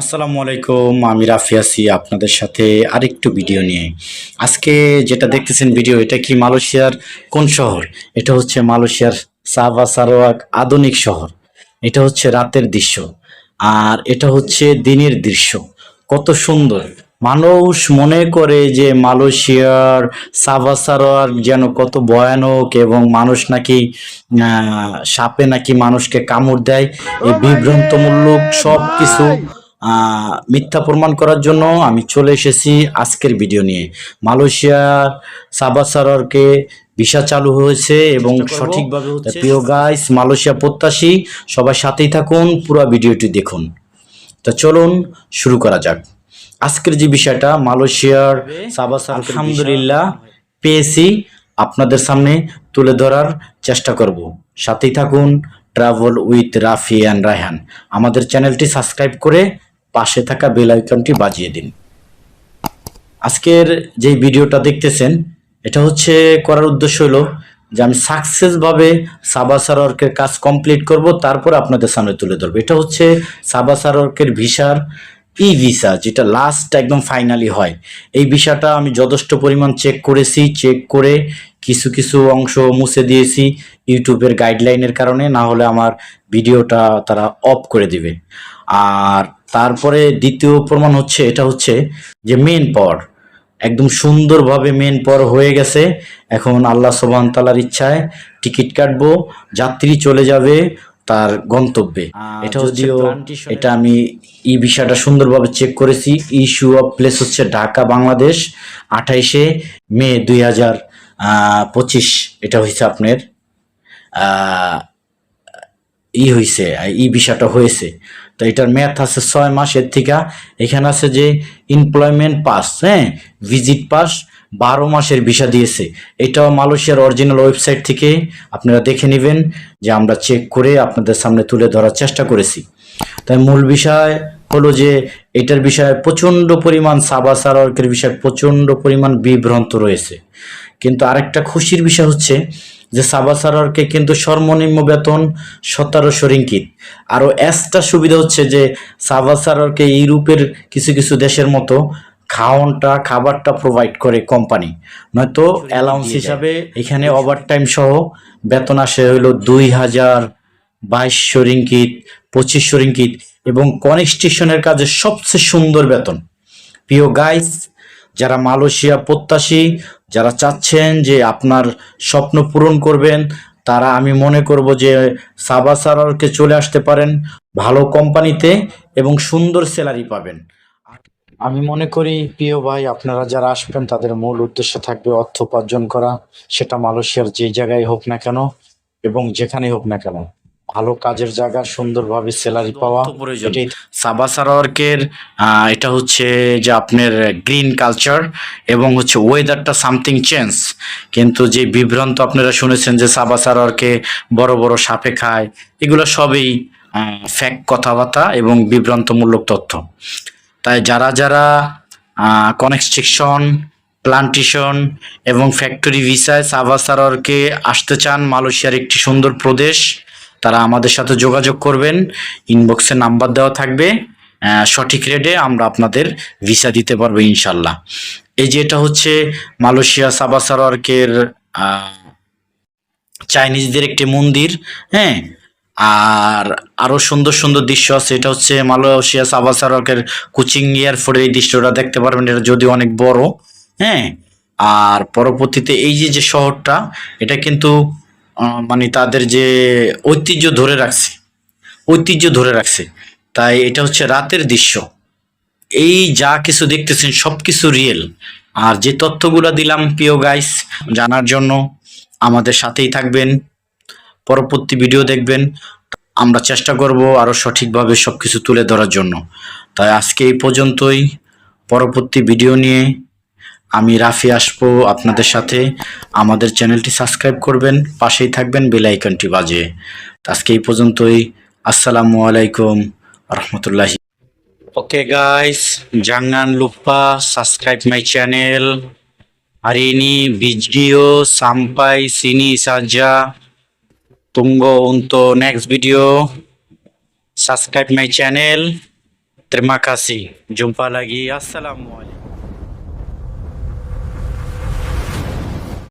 আসসালামু আলাইকুম, আমি রাফি আছি আপনাদের সাথে আরেকটু ভিডিও নিয়ে। আজকে যেটা দেখতেছেন ভিডিও, এটা কি মালয়েশিয়ার কোন শহর? এটা হচ্ছে মালয়েশিয়ার সাবা সারোয়াক আধুনিক শহর। এটা হচ্ছে রাতের দৃশ্য। আর এটা হচ্ছে দিনের দৃশ্য। কত সুন্দর। মানুষ মনে করে যে মালয়েশিয়ার সাবা সারোয়াক যেন কত ভয়ানক এবং মানুষ নাকি সাপে নাকি মানুষকে কামড় দেয়। এই বিভ্রান্তমূলক সব কিছু মিথ্যা প্রমাণ করার জন্য আমি চলে এসেছি আজকের ভিডিও নিয়ে। মালয়েশিয়া সাবা সারোয়ারকে ভিসা চালু হয়েছে এবং সঠিকভাবে প্রিয় গাইস মালয়েশিয়া প্রত্যাশী সবার সাথেই থাকুন পুরো ভিডিওটি দেখুন। তো চলুন শুরু করা যাক। আজকের যে বিষয়টা মালয়েশিয়ার সাবা সারোয়ার আলহামদুলিল্লাহ পেয়েছি। আপনাদের সামনে তুলে ধরার চেষ্টা করব। সাথেই থাকুন travel with Rafi and Raihan আমাদের চ্যানেলটি সাবস্ক্রাইব করে পাশে থাকা বেল আইকনটি বাজিয়ে দিন। আজকের যে ভিডিওটা দেখতেছেন, এটা হচ্ছে করার উদ্দেশ্য হলো যে আমি সাকসেসভাবে সাবা কাজ কমপ্লিট করব, তারপর আপনাদের সামনে তুলে ধরবো। এটা হচ্ছে সাবা ভিসার ই ভিসা যেটা লাস্ট একদম ফাইনালি হয়। এই ভিসাটা আমি যথেষ্ট পরিমাণ চেক করেছি চেক করে কিছু কিছু অংশ মুছে দিয়েছি ইউটিউবের গাইডলাইনের কারণে, না হলে আমার ভিডিওটা তারা অফ করে দিবে। আর তারপরে দ্বিতীয় প্রমাণ হচ্ছে এটা হচ্ছে যে মেন পাওয়ার একদম সুন্দরভাবে মেন পর হয়ে গেছে। এখন আল্লাহ সোবান তালার ইচ্ছায় টিকিট কাটবো যাত্রী চলে যাবে তার গন্তব্যে। এটা যদিও এটা আমি ই বিষয়টা সুন্দরভাবে চেক করেছি। ইস্যু অফ প্লেস হচ্ছে ঢাকা বাংলাদেশ আঠাইশে মে দুই হাজার পঁচিশ। এটা হয়েছে আপনার ই হয়েছে ই বিষয়টা হয়েছে। তো এটার মেয়াদ আছে ছয় মাসের থেকে এখানে আছে যে এমপ্লয়মেন্ট পাস হ্যাঁ? ভিজিট পাস বারো মাসের ভিসা দিয়েছে। এটাও মালয়েশিয়ার অরিজিনাল ওয়েবসাইট থেকে আপনারা দেখে নেবেন যে আমরা চেক করে আপনাদের সামনে তুলে ধরার চেষ্টা করেছি। তাই মূল বিষয় হলো যে এটার বিষয়ে প্রচণ্ড পরিমাণ সাবা সারকের বিষয়ে প্রচণ্ড পরিমাণ বিভ্রান্ত রয়েছে। কিন্তু আরেকটা খুশির বিষয় হচ্ছে যে সাবা সারোয়ারকে কিন্তু সর্বনিম্ন বেতন সতেরোশো রিঙ্কিত আরও এক্সট্রা সুবিধা হচ্ছে যে সাবা সারোয়ারকে ইউরোপের কিছু কিছু দেশের মতো খাওয়ানটা খাবারটা প্রোভাইড করে কোম্পানি নয়তো অ্যালাউন্স হিসাবে এখানে ওভারটাইম সহ বেতন আসে হলো দুই হাজার বাইশশো রিঙ্কিত পঁচিশশো রিঙ্কিত এবং কনস্ট্রাকশনের কাজে সবচেয়ে সুন্দর বেতন। প্রিয় গাইস যারা মালয়েশিয়া প্রত্যাশী যারা চাচ্ছেন যে আপনার স্বপ্ন পূরণ করবেন, তারা আমি মনে করব যে সাবা সারারকে চলে আসতে পারেন, ভালো কোম্পানিতে এবং সুন্দর স্যালারি পাবেন। আমি মনে করি, প্রিয় ভাই, আপনারা যারা আসবেন, তাদের মূল উদ্দেশ্য থাকবে অর্থ উপার্জন করা। সেটা মালয়েশিয়ার যে জায়গায় হোক না কেন এবং যেখানেই হোক না কেন। ভালো কাজের জায়গা সুন্দরভাবে স্যালারি পাওয়া। এটাই সাবা সারোয়ার্কের এটা হচ্ছে যে আপনার গ্রিন কালচার এবং হচ্ছে ওয়েদারটা সামথিং চেঞ্জ কিন্তু যে বিভ্রান্ত আপনারা শুনেছেন যে সাবা সারোয়ারকে বড় বড় সাপে খায় এগুলো সবই ফ্যাক কথাবার্তা এবং বিভ্রান্তমূলক তথ্য। তাই যারা যারা কনস্ট্রাকশন প্লান্টেশন এবং ফ্যাক্টরি ভিসায় সাবা সারোয়ারকে আসতে চান মালয়েশিয়ার একটি সুন্দর প্রদেশ তারা আমাদের সাথে যোগাযোগ করবেন। ইনবক্সে নাম্বার দেওয়া থাকবে। সঠিক রেটে আমরা আপনাদের ভিসা দিতে পারব ইনশাল্লাহ। এই যে এটা হচ্ছে মালয়েশিয়া সাবা সারোয়ারকের চাইনিজদের একটি মন্দির হ্যাঁ? আর আরও সুন্দর সুন্দর দৃশ্য আছে। এটা হচ্ছে মালয়েশিয়া সাবা সারোয়ারকের কোচিং এয়ারপোর্টের এই দৃশ্যটা দেখতে পারবেন। এটা যদিও অনেক বড় হ্যাঁ? আর পরবর্তীতে এই যে যে শহরটা, এটা কিন্তু মানে তাদের যে ঐতিহ্য ধরে রাখছে, ঐতিহ্য ধরে রাখছে, তাই এটা হচ্ছে রাতের দৃশ্য। এই যা কিছু দেখতেছেন সব কিছু রিয়েল আর যে তথ্যগুলো দিলাম, প্রিয় গাইস জানার জন্য আমাদের সাথেই থাকবেন। পরবর্তী ভিডিও দেখবেন। আমরা চেষ্টা করব আরও সঠিকভাবে সব কিছু তুলে ধরার জন্য। তাই আজকে এই পর্যন্তই। পরবর্তী ভিডিও নিয়ে আমি রাফি আসব আপনাদের সাথে। আমাদের চ্যানেলটি সাবস্ক্রাইব করবেন, পাশেই থাকবেন বেলাইকনটি বাজে আজকে এই পর্যন্তই। আসসালামু আলাইকুম রহমতুল্লাহ। ওকে গাইস জাঙ্গান লুপা সাবস্ক্রাইব মাই চ্যানেল আরিনি ভিজিও সাম্পাই সিনি সাজা তুঙ্গ উন্ত next video subscribe my channel ত্রিমাকাশি জুম্পা লাগি আসসালামু আলাইকুম